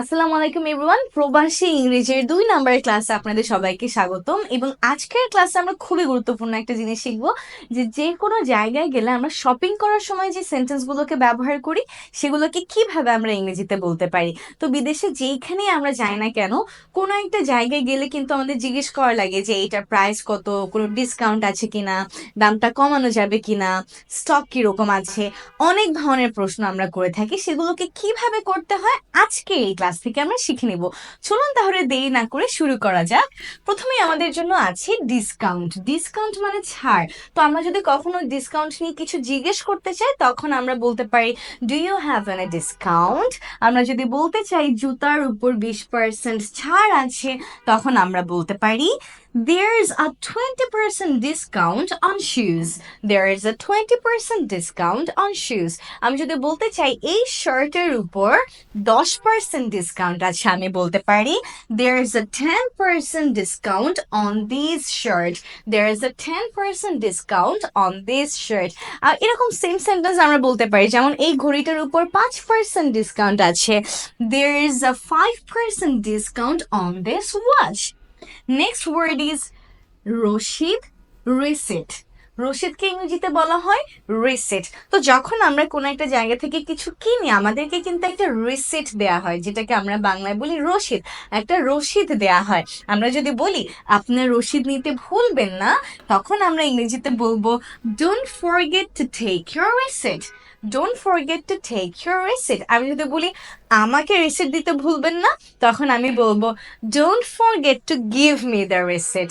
আসসালামু আলাইকুম এভরিওয়ান। প্রবাসী ইংরেজির দুই নাম্বারের ক্লাসে আপনাদের সবাইকে স্বাগতম এবং আজকের ক্লাসে আমরা খুবই গুরুত্বপূর্ণ একটা জিনিস শিখব যে যে কোনো জায়গায় গেলে আমরা শপিং করার সময় যে সেন্টেন্সগুলোকে ব্যবহার করি, সেগুলোকে কীভাবে আমরা ইংরেজিতে বলতে পারি? তো বিদেশে যেইখানেই আমরা যাই না কেন, কোনো একটা জায়গায় গেলে কিন্তু আমাদের জিজ্ঞেস করা লাগে যে এইটার প্রাইস কত, কোনো ডিসকাউন্ট আছে কিনা, দামটা কমানো যাবে কিনা স্টক কীরকম আছে? অনেক ধরনের প্রশ্ন আমরা করে থাকি। সেগুলোকে কীভাবে করতে হয়? আজকে এই ক্লাস থেকে আমরা শিখে নিব। চলুন তাহলে দেরি না করে শুরু করা যাক। প্রথমে আমাদের জন্য আছে ডিসকাউন্ট ডিসকাউন্ট মানে ছাড়। তো আমরা যদি কখনো ডিসকাউন্ট নিয়ে কিছু জিজ্ঞেস করতে চাই, তখন আমরা বলতে পারি do you have an a discount আমরা যদি বলতে চাই, জুতার উপর বিশ পার্সেন্ট ছাড় আছে, তখন আমরা বলতে পারি, There's a 20% discount on shoes. There is a 20% discount on shoes. আমি যদি বলতে চাই, এই শার্টের উপর দশ পার্সেন্ট ডিসকাউন্ট আছে আমি বলতে পারি there is a 10% discount on this shirt. There is a 10% discount on this shirt. এরকম সেম সেন্টেন্স আমরা বলতে পারি যেমন এই ঘড়িটার উপর পাঁচ পার্সেন্ট ডিসকাউন্ট আছে there is a 5% discount on this watch. Next word is Rashid receipt রসিদকে ইংরেজিতে বলা হয় রিসিট তো যখন আমরা কোনো একটা জায়গা থেকে কিছু কিনি, আমাদেরকে কিন্তু একটা রিসিট দেয়া হয়, যেটাকে আমরা বাংলায় বলি রসিদ একটা রসিদ দেয়া হয়। আমরা যদি বলি, আপনার রসিদ নিতে ভুলবেন না, তখন আমরা ইংরেজিতে বলব don't forget to take your receipt don't forget to take your receipt আমি যদি বলি, আমাকে রিসিট দিতে ভুলবেন না, তখন আমি বলব don't forget to give me the receipt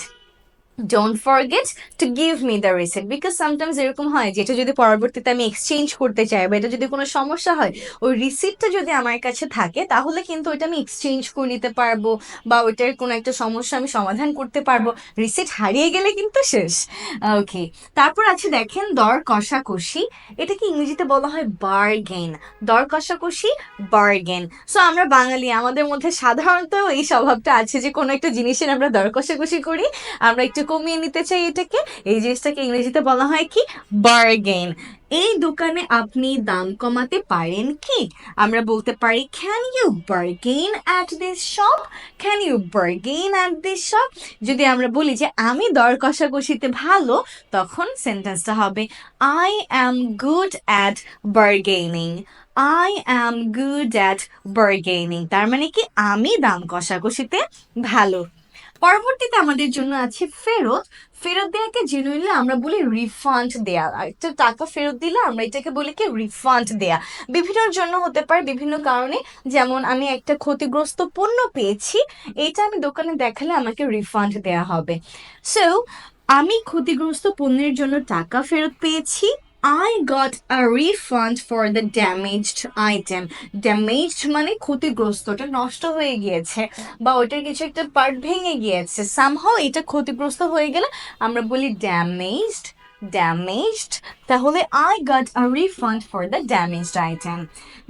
don't forget to give me the receipt because sometimes এরকম হয় যেটা যদি পরবর্তীতে আমি এক্সচেঞ্জ করতে চাই বা এটা যদি কোনো সমস্যা হয়, ওই রিসিপ্টটা যদি আমার কাছে থাকে, তাহলে কিন্তু ওইটা আমি এক্সচেঞ্জ করে নিতে পারব বা ওইটার কোনো একটা সমস্যা আমি সমাধান করতে পারব। রিসিট হারিয়ে গেলে কিন্তু শেষ। ওকে তারপর আছে দেখেন দর কষাকষি। এটাকে ইংরেজিতে বলা হয় বার্গেন দর কষাকষি বার্গেন সো আমরা বাঙালি, আমাদের মধ্যে সাধারণত এই স্বভাবটা আছে যে কোনো একটা জিনিসের আমরা দর কষাকষি করি, আমরা একটু কমিয়ে নিতে চাই এটাকে, এই জিনিসটাকে ইংরেজিতে বলা হয় কি? বার্গেন এই দোকানে আপনি দাম কমাতে পারেন কি? আমরা বলতে পারি can you bargain at this shop can you bargain at this shop যদি আমরা বলি যে, আমি দর কষাকষিতে ভালো, তখন সেন্টেন্সটা হবে I am good at bargaining I am good at bargaining তার মানে কি? আমি দাম কষাকষিতে ভালো। পরবর্তীতে আমাদের জন্য আছে ফেরত। ফেরত দেওয়াকে জেনুইনলি আমরা বলি রিফান্ড দেয়া। একটা টাকা ফেরত দিলে আমরা এটাকে বলি কি রিফান্ড দেয়া। বিভিন্নর জন্য হতে পারে, বিভিন্ন কারণে। যেমন আমি একটা ক্ষতিগ্রস্ত পণ্য পেয়েছি এটা আমি দোকানে দেখালে আমাকে রিফান্ড দেয়া হবে। সো আমি ক্ষতিগ্রস্ত পণ্যের জন্য টাকা ফেরত পেয়েছি I got a refund for the damaged item. Damaged মানে ক্ষতিগ্রস্ত ওটা নষ্ট হয়ে গিয়েছে বা ওটার কিছু একটা পার্ট ভেঙে গিয়েছে। সামহাও এটা ক্ষতিগ্রস্ত হয়ে গেলে আমরা বলি ড্যামেজড ড্যামেজড তাহলে I got a refund for the damaged item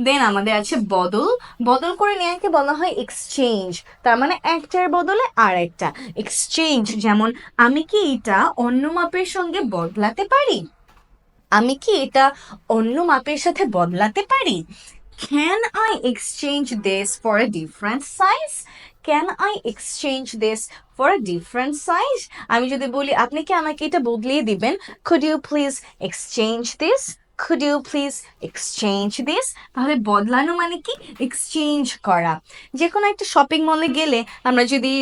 then আমাদের আছে বদল। বদল করে নেওয়াকে বলা হয় এক্সচেঞ্জ তার মানে একটার বদলে আর একটা এক্সচেঞ্জ যেমন আমি কি এটা অন্য মাপের সঙ্গে বদলাতে পারি? আমি কি এটা অন্য মাপের সাথে বদলাতে পারি? Can I exchange this for a different size can I exchange this for a different size আমি যদি বলি, আপনি কি আমাকে এটা বদলিয়ে দিবেন? Could you please exchange this could you please exchange this তাহলে বদলানো মানে কি? এক্সচেঞ্জ করা। যে কোনো একটা শপিং মলে গেলে আমরা যদি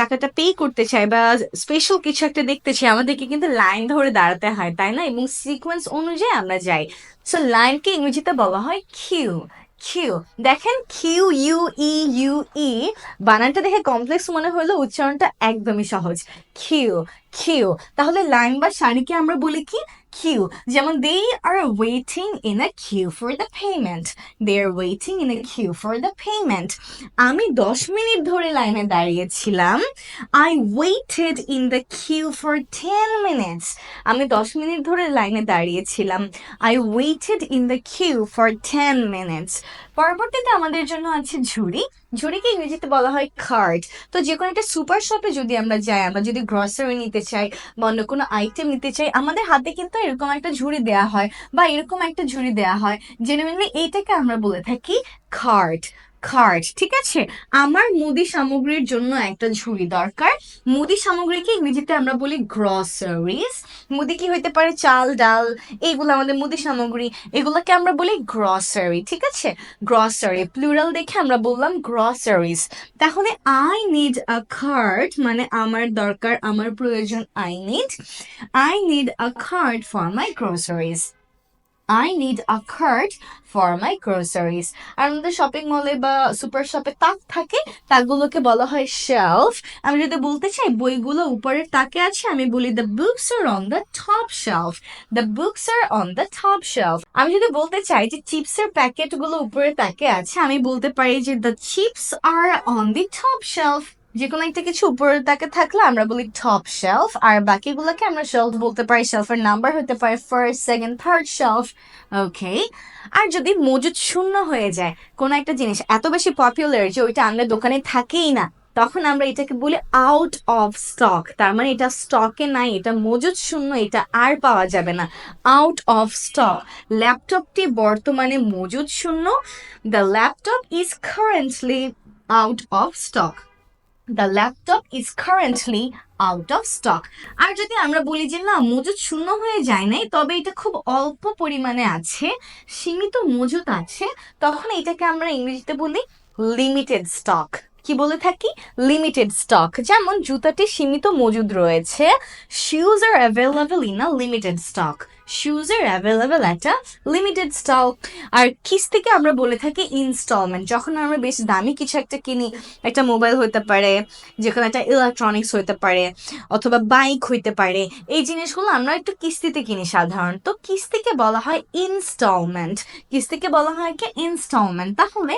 টাকাটা পে করতে চাই বা স্পেশাল কিছু একটা দেখতে চাই, আমাদেরকে কিন্তু লাইন ধরে দাঁড়াতে হয়, তাই না? এবং সিকোয়েন্স অনুযায়ী আমরা যাই। সো লাইনকে ইংরেজিতে বলা হয় কিউ কিউ দেখেন Q U E U E বানানটা দেখে কমপ্লেক্স মনে হলো উচ্চারণটা একদমই সহজ। কিউ কিউ তাহলে লাইন বা সারিকে আমরা বলি কি? কিউ যেমন, they are waiting in a queue for the payment they are waiting in a queue for the payment আমি দশ মিনিট ধরে লাইনে দাঁড়িয়েছিলাম। I waited in the queue for ten minutes আমি দশ মিনিট ধরে লাইনে দাঁড়িয়েছিলাম। I waited in the queue for ten minutes পরবর্তীতে আমাদের জন্য আছে ঝুড়ি। ঝুড়িকে ইংরেজিতে বলা হয় কার্ড তো যে কোনো একটা সুপার শপে যদি আমরা যাই, আমরা যদি গ্রসারি নিতে চাই বা অন্য কোনো আইটেম নিতে চাই, আমাদের হাতে কিন্তু এরকম একটা ঝুড়ি দেওয়া হয় বা এরকম একটা ঝুড়ি দেওয়া হয়। জেনুইনলি এইটাকে আমরা বলে থাকি কার্ড কার্ট ঠিক আছে? আমার মুদি সামগ্রীর জন্য একটা ঝুড়ি দরকার। মুদি সামগ্রীকে ইংরেজিতে আমরা বলি গ্রসারিজ মুদি কি হইতে পারে? চাল, ডাল, এইগুলো আমাদের মুদি সামগ্রী। এগুলোকে আমরা বলি গ্রসারি ঠিক আছে? গ্রসারি প্লুরাল দেখে আমরা বললাম গ্রসারিজ তাহলে আই নিড আ কার্ট মানে আমার দরকার, আমার প্রয়োজন I need I need a cart for my groceries I need a cart for my groceries. আর আমাদের শপিং মলে বা সুপার শপে তাক থাকে, তাকগুলোকে বলা হয় শেলফ আমি যদি বলতে চাই, বইগুলো উপরের তাকে আছে, আমি বলি the books are on the top shelf the books are on the top shelf আমি যদি বলতে চাই যে চিপসের প্যাকেটগুলো উপরের তাকে আছে, আমি বলতে পারি যে the chips are on the top shelf যে কোনো একটা কিছু উপরের তাকে থাকলে আমরা বলি টপ শেলফ আর বাকিগুলোকে আমরা শেলফ বলতে পারি শেলফের নাম্বার হতে পারে first second third shelf okay আর যদি মজুদ শূন্য হয়ে যায়, কোনো একটা জিনিস এত বেশি পপুলার যে ওইটা আমাদের দোকানে থাকেই না, তখন আমরা এটাকে বলি আউট অফ স্টক তার মানে এটা স্টকে নাই, এটা মজুদ শূন্য, এটা আর পাওয়া যাবে না আউট অফ স্টক ল্যাপটপটি বর্তমানে মজুদ শূন্য the laptop is currently out of stock the laptop is currently out of stock আর যদি আমরা বলি যে, না, মজুদ শূন্য হয়ে যায় নাই, তবে এটা খুব অল্প পরিমাণে আছে, সীমিত মজুদ আছে, তখন এটাকে আমরা ইংরেজিতে বলি লিমিটেড স্টক কি বলে থাকি? লিমিটেড স্টক যেমন জুতাটি সীমিত মজুদ রয়েছে shoes are available in a limited stock shoes are available একটা লিমিটেড স্টক আর কিস্তিকে আমরা বলে থাকি ইনস্টলমেন্ট যখন আমরা বেশ দামি কিছু একটা কিনি, একটা মোবাইল হতে পারে যে কোনো একটা ইলেকট্রনিক্স হতে পারে, অথবা বাইক হইতে পারে, এই জিনিসগুলো আমরা একটু কিস্তিতে কিনি সাধারণত কিস্তিকে বলা হয় ইনস্টলমেন্ট কিস্তিকে বলা হয় কি ইনস্টলমেন্ট তাহলে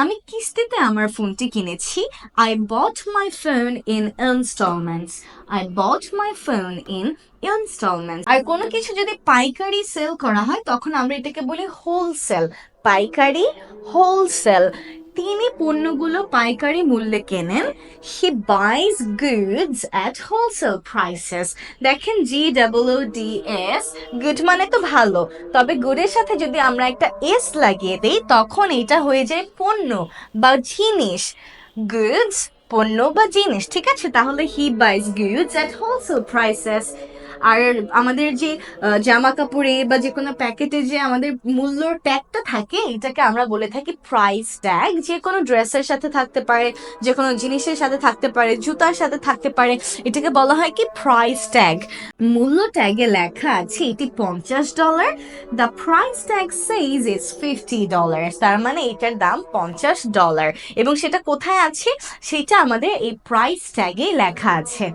আমি কিস্তিতে আমার ফোনটি কিনেছি। I bought my phone in instalments I bought my phone in instalment আর কোনো কিছু যদি পাইকারি সেল করা হয়, তখন আমরা এটাকে বলি হোলসেল পাইকারি হোলসেল তিনি পণ্যগুলো পাইকারি মূল্যে কেনেন। He buys goods at wholesale prices দেখেন G double O D S good মানে তো ভালো। তবে গুডের সাথে যদি আমরা একটা এস লাগিয়ে দেই, তখন এটা হয়ে যায় পণ্য বা জিনিস। গুডস পণ্য বা জিনিস, ঠিক আছে? তাহলে he buys goods at wholesale prices আর আমাদের যে জামা কাপড়ে বা যে কোনো প্যাকেটে যে আমাদের মূল্যর ট্যাগটা থাকে, এটাকে আমরা বলে থাকি প্রাইস ট্যাগ যে কোনো ড্রেসের সাথে থাকতে পারে, যে কোনো জিনিসের সাথে থাকতে পারে, জুতার সাথে থাকতে পারে, এটাকে বলা হয় কি প্রাইস ট্যাগ মূল্য ট্যাগে লেখা আছে এটি পঞ্চাশ dollar the price tag says it's fifty dollar তার মানে এটার দাম পঞ্চাশ ডলার এবং সেটা কোথায় আছে? সেটা আমাদের এই প্রাইস ট্যাগে লেখা আছে।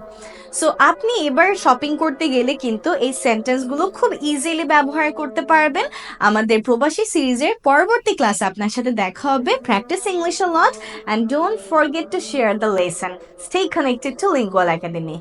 সো আপনি এবার শপিং করতে গেলে কিন্তু এই সেন্টেন্সগুলো খুব ইজিলি ব্যবহার করতে পারবেন। আমাদের প্রবাসী সিরিজের পরবর্তী ক্লাসে আপনার সাথে দেখা হবে। Practice English lot and don't forget to share the lesson stay connected to Lingual Academy